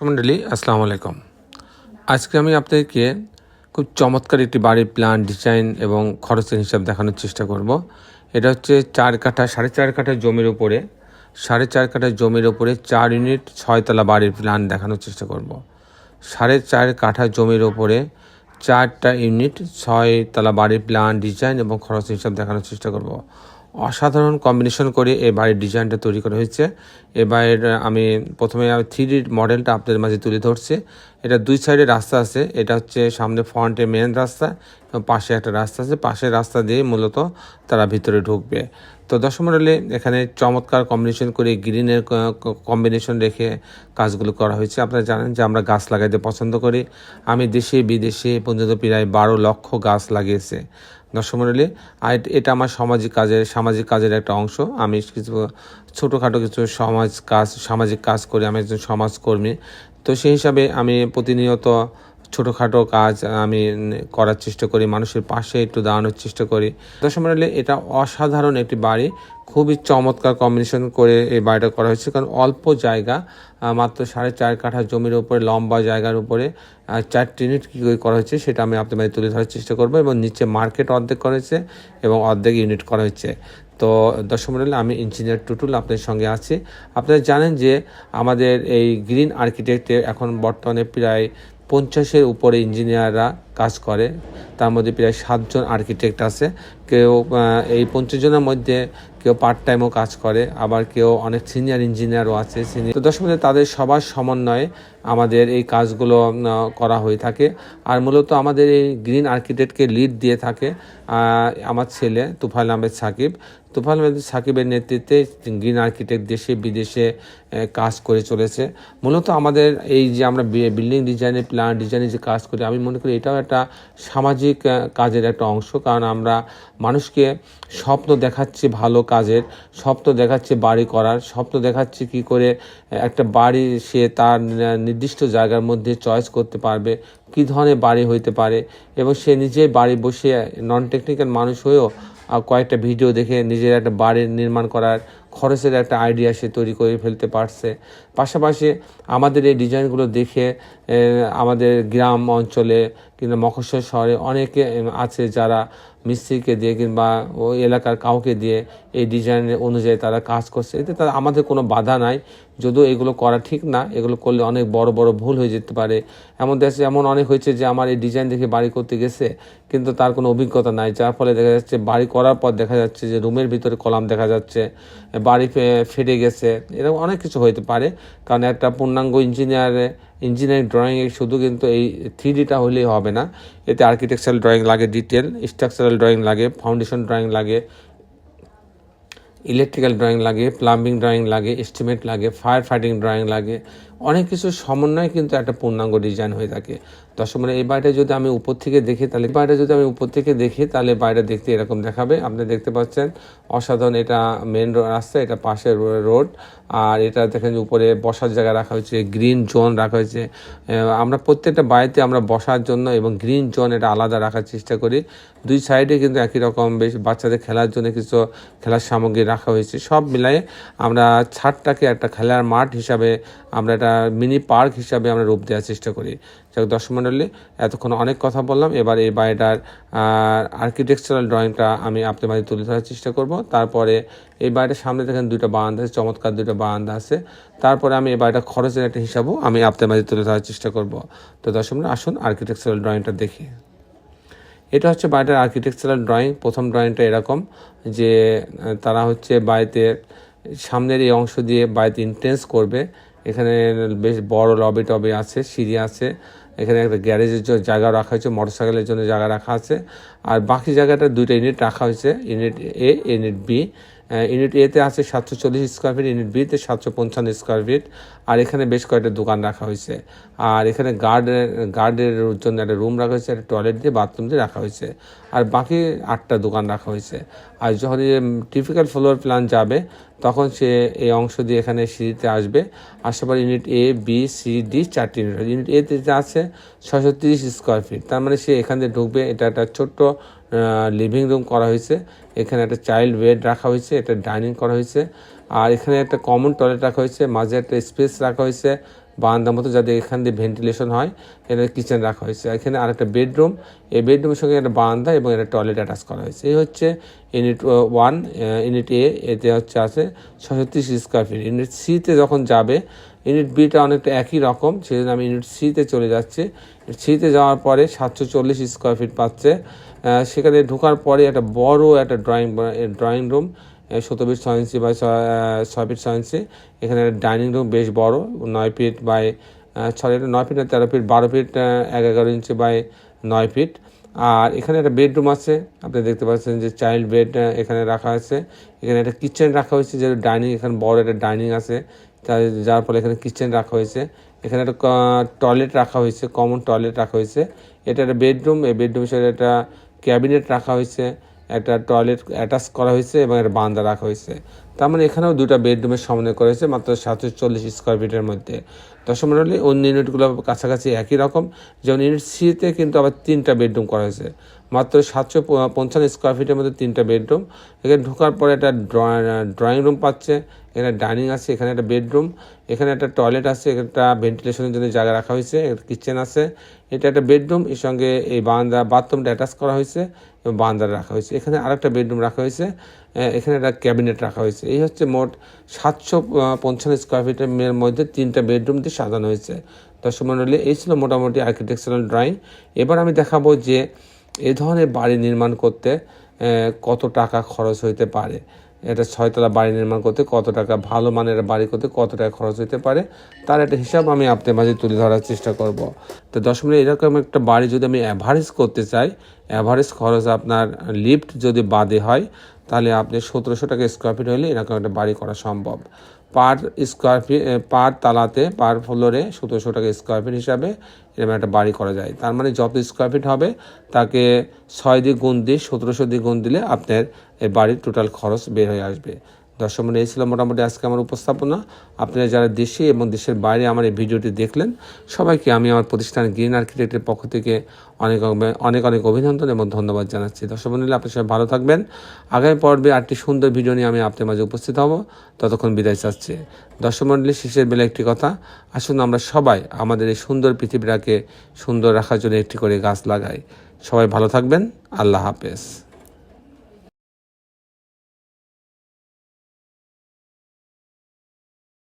মন্ডলী, আসসালামু আলাইকুম। আজকে আমি আপনাদেরকে খুব চমৎকার একটি বাড়ির প্ল্যান ডিজাইন এবং খরচের হিসাব দেখানোর চেষ্টা করব। এটা হচ্ছে চার কাঠা, সাড়ে চার কাঠা জমির উপরে, সাড়ে চার কাঠা জমির উপরে চার ইউনিট ছয়তলা বাড়ির প্ল্যান দেখানোর চেষ্টা করব। সাড়ে চার কাঠা জমির উপরে চারটা ইউনিট ছয়তলা বাড়ির প্ল্যান ডিজাইন এবং খরচ হিসাব দেখানোর চেষ্টা করব। অসাধারণ কম্বিনেশন করে এই বাড়ির ডিজাইনটা তৈরি করা হয়েছে। এ বাড়ির আমি প্রথমে থ্রি মডেলটা আপনাদের মাঝে তুলে ধরছি। এটা দুই সাইডে রাস্তা আছে। এটা হচ্ছে সামনে ফ্রন্টে মেন রাস্তা এবং পাশে একটা রাস্তা আছে। পাশের রাস্তা দিয়ে মূলত তারা ভিতরে ঢুকবে। তো দশ মডেলে এখানে চমৎকার কম্বিনেশন করে গ্রিনের কম্বিনেশন রেখে কাজগুলো করা হয়েছে। আপনারা জানেন যে আমরা গাছ লাগাইতে পছন্দ করি। আমি দেশে বিদেশে পর্যন্ত প্রায় বারো লক্ষ গাছ লাগিয়েছে। দর্শক আর এটা আমার সামাজিক কাজের সামাজিক কাজের একটা অংশ। আমি কিছু ছোটোখাটো কিছু সমাজ কাজ, সামাজিক কাজ করি, আমি একজন সমাজকর্মী। তো সেই হিসাবে আমি প্রতিনিয়ত ছোটোখাটো কাজ আমি করার চেষ্টা করি, মানুষের পাশে একটু দাঁড়ানোর চেষ্টা করি। দর্শক মণ্ডলী, এটা অসাধারণ একটি বাড়ি। খুবই চমৎকার কম্বিনেশন করে এই বাড়িটা করা হয়েছে, কারণ অল্প জায়গা মাত্র সাড়ে চার কাঠা জমির উপরে, লম্বা জায়গার উপরে চারটি ইউনিট কী করে করা হয়েছে সেটা আমি আপনাদের তুলে ধরার চেষ্টা করব এবং নিচে মার্কেট অর্ধেক করা হয়েছে এবং অর্ধেক ইউনিট করা হয়েছে। তো দর্শক মন্ডলী আমি ইঞ্জিনিয়ার টুটুল আপনাদের সঙ্গে আছি। আপনারা জানেন যে আমাদের এই গ্রিন আর্কিটেক্টে এখন বর্তমানে প্রায় পঞ্চাশের উপরে ইঞ্জিনিয়াররা কাজ করে। তার মধ্যে প্রায় সাতজন আর্কিটেক্ট আছে। কেউ এই পঞ্চাশ জনের মধ্যে কেউ পার্ট টাইমও কাজ করে আবার কেউ অনেক সিনিয়র ইঞ্জিনিয়ারও আছে। সিনিয়র তো দর্শক মন্ডলী, তাদের সবার সমন্বয়ে আমাদের এই কাজগুলো করা হয়ে থাকে। আর মূলত আমাদের এই গ্রিন আর্কিটেক্টকে লিড দিয়ে থাকে আমার ছেলে তুফাইল আহমেদ সাকিব। তুফাল আহমেদ সাকিবের নেতৃত্বে গ্রিন আর্কিটেক্ট দেশে বিদেশে কাজ করে চলেছে। মূলত আমাদের এই যে আমরা বিল্ডিং ডিজাইনের প্ল্যান ডিজাইনের যে কাজ করি আমি মনে করি এটাও একটা সামাজিক কাজের একটা অংশ। কারণ আমরা মানুষকে স্বপ্ন দেখাচ্ছি ভালো কাজের, স্বপ্ন দেখাচ্ছে বাড়ি করার, স্বপ্ন দেখাচ্ছে কি করে একটা বাড়ি সে তার নির্দিষ্ট জায়গার মধ্যে চয়েস করতে পারবে, কি ধরনের বাড়ি হইতে পারে। এবং সে নিজে বাড়ি বসে নন টেকনিক্যাল মানুষ হয়েও কয়েকটা ভিডিও দেখে নিজের একটা বাড়ি নির্মাণ করার খরচের একটা আইডিয়া সে তৈরি করে ফেলতে পারছে। পাশাপাশি আমাদের এই ডিজাইনগুলো দেখে আমাদের গ্রাম অঞ্চলে কিংবা মফস্বল শহরে অনেকে আছে যারা মিস্ত্রিকে দিয়ে কিংবা ওই এলাকার কাউকে দিয়ে এই ডিজাইনের অনুযায়ী তারা কাজ করছে। এতে তারা আমাদের কোনো বাধা নাই। যদিও এগুলো করা ঠিক না, এগুলো করলে অনেক বড় বড় ভুল হয়ে যেতে পারে। এমন দেশে এমন অনেক হয়েছে যে আমার এই ডিজাইন দেখে বাড়ি করতে গেছে, কিন্তু তার কোনো অভিজ্ঞতা নাই। যার ফলে দেখা যাচ্ছে বাড়ি করার পর দেখা যাচ্ছে যে রুমের ভিতরে কলাম দেখা যাচ্ছে, বাড়ি ফেটে গেছে, এরকম অনেক কিছু হতে পারে। কারণ একটা পূর্ণাঙ্গ ইঞ্জিনিয়ারে ইঞ্জিনিয়ারিং ড্রয়িংয়ে শুধু কিন্তু এই থ্রি ডিটা হলেই হবে না। এতে আর্কিটেকচারাল ড্রয়িং লাগে ডিটেল স্ট্রাকচারাল ড্রয়িং লাগে ফাউন্ডেশন ড্রয়িং লাগে ইলেকট্রিক্যাল ড্রয়িং লাগে প্লাম্বিং ড্রয়িং লাগে এস্টিমেট লাগে ফায়ার ফাইটিং ড্রয়িং লাগে অনেক কিছু সমন্বয়ে কিন্তু একটা পূর্ণাঙ্গ ডিজাইন হয়ে থাকে। দর্শক মানে এই বাড়িটা যদি আমি উপর থেকে দেখি, তাহলে বাড়িটা যদি আমি উপর থেকে দেখি, তাহলে বাড়িটা দেখতে এরকম দেখাবে। আপনি দেখতে পাচ্ছেন, অসাধারণ এটা মেন রাস্তা, এটা পাশে রোড আর এটা দেখেন উপরে বসার জায়গা রাখা হয়েছে গ্রিন জোন রাখা হয়েছে। আমরা প্রত্যেকটা বাড়িতে আমরা বসার জন্য এবং গ্রিন জোন এটা আলাদা রাখার চেষ্টা করি। দুই সাইডে কিন্তু একই রকম বেশ বাচ্চাদের খেলার জন্য কিছু খেলার সামগ্রী রাখা হয়েছে। সব মিলাই আমরা ছাদটাকে একটা খেলার মাঠ হিসাবে আমরা একটা মিনি পার্ক হিসাবে আমরা রূপ দেওয়ার চেষ্টা করি। যাক দর্শক মণ্ডলী এতক্ষণ অনেক কথা বললাম। এবার এই বাড়িটার আর্কিটেকচারাল ড্রয়িংটা আমি আপনার বাড়ি তুলে ধরার চেষ্টা করব। তারপরে এই বাড়িটার সামনে দেখেন দুইটা বারান্দা আছে চমৎকার দুইটা বারান্দা আছে। তারপরে আমি এই বাড়িটা খরচের একটা হিসাবও আমি আপনার বাড়ি তুলে ধরার চেষ্টা করব। তো দর্শক মণ্ডলী, আসুন আর্কিটেকচারাল ড্রয়িংটা দেখি। এটা হচ্ছে বাড়িটার আর্কিটেকচারাল ড্রয়িং প্রথম ড্রয়িংটা এরকম যে তারা হচ্ছে বাড়িতে সামনের এই অংশ দিয়ে বাড়িতে ইন্টেন্স করবে। এখানে বেশ বড় লবি টবি আছে, সিঁড়ি আছে। এখানে একটা গ্যারেজের জন্য জায়গা রাখা হয়েছে, মোটরসাইকেলের জন্য জায়গা রাখা আছে। আর বাকি জায়গাটা দুইটা ইউনিট রাখা হয়েছে unit A unit B unit এতে আছে সাতশো চল্লিশ স্কোয়ার ফিট ইউনিট বিতে সাতশো পঞ্চান্ন স্কোয়ার ফিট আর এখানে বেশ কয়েকটা দোকান রাখা হয়েছে। আর এখানে গার্ডের গার্ডের জন্য একটা রুম রাখা হয়েছে, একটা টয়লেট দিয়ে বাথরুম দিয়ে রাখা হয়েছে। আর বাকি আটটা দোকান রাখা হয়েছে। আর যখন টিপিক্যাল ফ্লোর প্ল্যান যাবে তখন সে এই অংশ দিয়ে এখানে সিঁড়িতে আসবে। আসার পর unit A B C D চারটি ইউনিট ইউনিট এতে আছে ছশো তিরিশ স্কোয়ার ফিট তার মানে সে এখান দিয়ে ঢুকবে। এটা একটা ছোট্ট লিভিং রুম করা হয়েছে। এখানে একটা চাইল্ড বেড রাখা হয়েছে। এটা ডাইনিং করা হয়েছে। আর এখানে একটা কমন টয়লেট রাখা হয়েছে। মাঝে একটা স্পেস রাখা হয়েছে। বারান্দার মতো যাতে এখান দিয়ে ভেন্টিলেশন হয়, এখানে কিচেন রাখা হয়েছে। এখানে আরেকটা বেডরুম এই বেডরুমের সঙ্গে একটা বারান্দা এবং একটা টয়লেট অ্যাটাচ করা হয়েছে। এই হচ্ছে ইউনিট ওয়ান ইউনিট এ এতে হচ্ছে আছে ছশো স্কোয়ার ফিট ইউনিট সিতে যখন যাবে ইউনিট বিটা অনেকটা একই রকম সেই জন্য আমি ইউনিট সিতে চলে যাচ্ছি। সিতে যাওয়ার পরে সাতশো চল্লিশ স্কোয়ার ফিট পাচ্ছে। সেখানে ঢোকার পরে একটা বড় একটা ড্রয়িং ড্রয়িং রুম সতেরো ফিট ছয় ইঞ্চি বাই ছয় ফিট ছয় ইঞ্চি। এখানে ডাইনিং রুম বেশ বড়, নয় ফিট বাই ছয় নয় ফিট তেরো ফিট, বারো ফিট এগারো ইঞ্চি বাই নয় ফিট। আর এখানে একটা বেডরুম আছে, আপনি দেখতে পাচ্ছেন যে চাইল্ড বেড এখানে রাখা আছে। এখানে একটা কিচেন রাখা হয়েছে যে ডাইনিং, এখানে বড় একটা ডাইনিং আছে। যার ফলে এখানে কিচেন রাখা হয়েছে। এখানে একটা টয়লেট রাখা হয়েছে, কমন টয়লেট রাখা হয়েছে। এটা একটা বেডরুম, এই বেডরুমের সাথে একটা ক্যাবিনেট রাখা হয়েছে। একটা টয়লেট অ্যাটাচ করা হয়েছে এবং এর বান্দা রাখা হয়েছে। তার মানে এখানেও দুটা বেডরুমের সমন্বয় করা হয়েছে মাত্র সাতশো চল্লিশ স্কোয়ার ফিটের মধ্যে। দশম রলে অন্য ইউনিটগুলো কাছাকাছি একই রকম। যেমন ইউনিট সিতে কিন্তু আবার তিনটা বেডরুম করা হয়েছে। মাত্র সাতশো পঞ্চান্ন স্কোয়ার ফিটের মধ্যে তিনটা বেডরুম এখানে ঢোকার পরে একটা ড্রয়িং রুম পাচ্ছে। এখানে ডাইনিং আছে, এখানে একটা বেডরুম, এখানে একটা টয়লেট আছে, একটা ভেন্টিলেশনের জন্য জায়গা রাখা হয়েছে কিচেন আছে। এটা একটা বেডরুম, এর সঙ্গে এই বারান্দা, বাথরুমটা অ্যাটাচ করা হয়েছে এবং বারান্দা রাখা হয়েছে। এখানে আরেকটা বেডরুম রাখা হয়েছে এখানে একটা ক্যাবিনেট রাখা হয়েছে। এই হচ্ছে মোট সাতশো পঞ্চান্ন স্কোয়ার ফিটের মধ্যে তিনটা বেডরুম দিয়ে সাজানো হয়েছে। দর্শক মণ্ডলী এই ছিল মোটামুটি আর্কিটেকচারাল ড্রয়িং এবার আমি দেখাবো যে এ ধরনের বাড়ি নির্মাণ করতে কত টাকা খরচ হইতে পারে। এটা ছয়তলা বাড়ি নির্মাণ করতে কত টাকা, ভালো মানের বাড়ি করতে কত টাকা খরচ হতে পারে, তার একটা হিসাব আমি আপনার মাঝে তুলে ধরার চেষ্টা করব। তো দশ মিনিট এরকম একটা বাড়ি যদি আমি অ্যাভারেজ করতে চাই অ্যাভারেজ খরচ আপনার লিফট যদি বাদে হয়, তাহলে আপনি সতেরোশো টাকা স্কোয়ার ফিট হলে এরকম একটা বাড়ি করা সম্ভব। পার স্কোয়ার ফিট পার তালাতে, পার ফ্লোরে সতেরোশো টাকা স্কোয়ার ফিট হিসাবে এরকম একটা বাড়ি করা যায়। তার মানে যত স্কোয়ার ফিট হবে, তাকে ছয় দিয়ে গুণ দিয়ে সতেরোশো দিয়ে গুণ দিলে আপনার এই বাড়ির টোটাল খরচ বের হয়ে আসবে। দর্শক মানে এই ছিল মোটামুটি আজকে আমার উপস্থাপনা। আপনারা যারা দেশে এবং দেশের বাইরে আমার এই ভিডিওটি দেখলেন, সবাইকে আমি আমার প্রতিষ্ঠান গ্রিন আর্কিটেক্টের পক্ষ থেকে অনেক অনেক অনেক অভিনন্দন এবং ধন্যবাদ জানাচ্ছি। দর্শক মন্ডলী আপনার সবাই ভালো থাকবেন। আগামী পর্বে আরেকটি সুন্দর ভিডিও নিয়ে আমি আপনার মাঝে উপস্থিত হব। ততক্ষণ বিদায় চাচ্ছি। দর্শক মন্ডলী, শেষের বেলা একটি কথা, আসুন আমরা সবাই আমাদের এই সুন্দর পৃথিবীটাকে সুন্দর রাখার জন্য একটি করে গাছ লাগাই। সবাই ভালো থাকবেন। আল্লাহ হাফেজ।